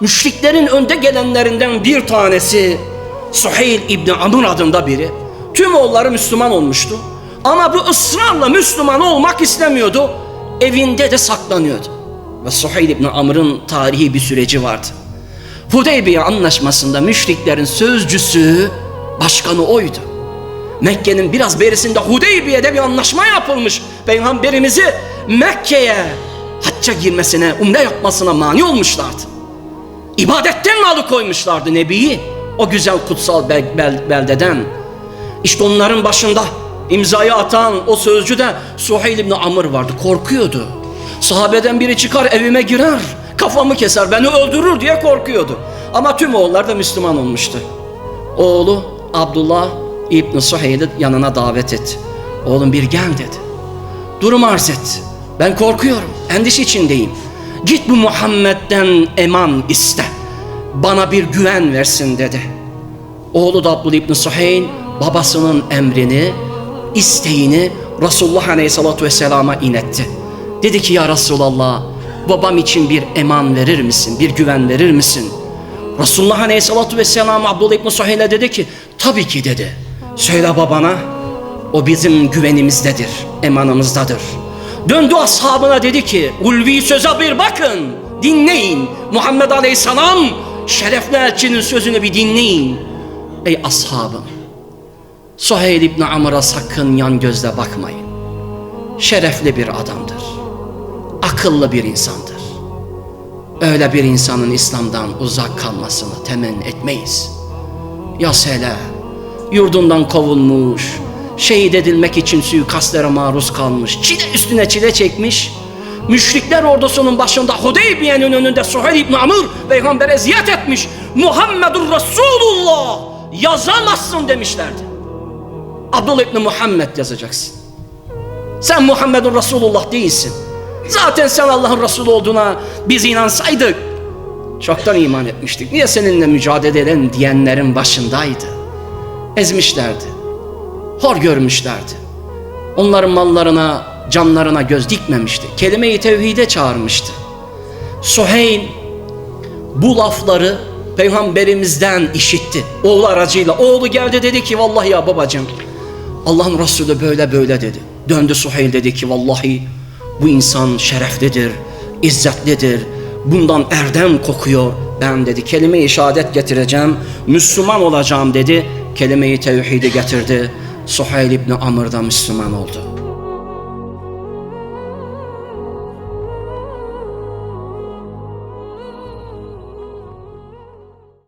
Müşriklerin önde gelenlerinden bir tanesi Suheyl İbni Amr adında biri. Tüm oğulları Müslüman olmuştu. Ama bu ısrarla Müslüman olmak istemiyordu. Evinde de saklanıyordu. Ve Suheyl İbni Amr'ın tarihi bir süreci vardı. Hudeybiye anlaşmasında müşriklerin sözcüsü, başkanı oydu. Mekke'nin biraz berisinde Hudeybiye'de bir anlaşma yapılmış. Peygamberimizi Mekke'ye hacca girmesine, umre yapmasına mani olmuşlardı. İbadetten alıkoymuşlardı Nebi'yi. O güzel kutsal bel- bel- beldeden. İşte onların başında imzayı atan o sözcü de Suheyl İbni Amr vardı. Korkuyordu. Sahabeden biri çıkar evime girer. Kafamı keser beni öldürür diye korkuyordu. Ama tüm oğullar da Müslüman olmuştu. Oğlu Abdullah İbni Suheyl'i yanına davet etti. Oğlum bir gel dedi. Durum arz et. Ben korkuyorum. Endişe içindeyim. Git bu Muhammed'den eman iste. Bana bir güven versin dedi. Oğlu da Abdullah İbni Suheyl babasının emrini, isteğini Resulullah Aleyhisselatü Vesselam'a inetti. Dedi ki ya Resulallah babam için bir eman verir misin, bir güven verir misin? Resulullah Aleyhisselatü Vesselam Abdullah İbni Suheyl'e dedi ki tabii ki dedi. Söyle babana o bizim güvenimizdedir, emanımızdadır. Döndü ashabına dedi ki ulvi söze bir bakın, dinleyin. Muhammed Aleyhisselam şerefli elçinin sözünü bir dinleyin. Ey ashabım, Suheyl İbni Amr'a sakın yan gözle bakmayın. Şerefli bir adamdır. Akıllı bir insandır. Öyle bir insanın İslam'dan uzak kalmasını temenni etmeyiz. Ya Sele, yurdundan kovulmuş, şehit edilmek için suikastlere maruz kalmış, çile üstüne çile çekmiş, müşrikler ordusunun başında Hudeybiye'nin önünde Suheyl İbni Amr peygambere eziyet etmiş. Muhammedur Resulullah yazamazsın demişlerdi. Abdullah İbni Muhammed yazacaksın. Sen Muhammedun Resulullah değilsin. Zaten sen Allah'ın Resulü olduğuna biz inansaydık çoktan iman etmiştik. Niye seninle mücadele eden diyenlerin başındaydı. Ezmişlerdi. Hor görmüşlerdi. Onların mallarına, canlarına göz dikmemişti. Kelime-i tevhide çağırmıştı. Suheyl bu lafları peygamberimizden işitti. Oğlu aracıyla. Oğlu geldi dedi ki vallahi ya babacığım Allah'ın Resulü böyle böyle dedi. Döndü Suheyl dedi ki vallahi bu insan şereflidir, izzetlidir. Bundan erdem kokuyor. Ben dedi kelime-i şehadet getireceğim. Müslüman olacağım dedi. Kelime-i tevhidi getirdi. Suheyl İbni Amr da Müslüman oldu.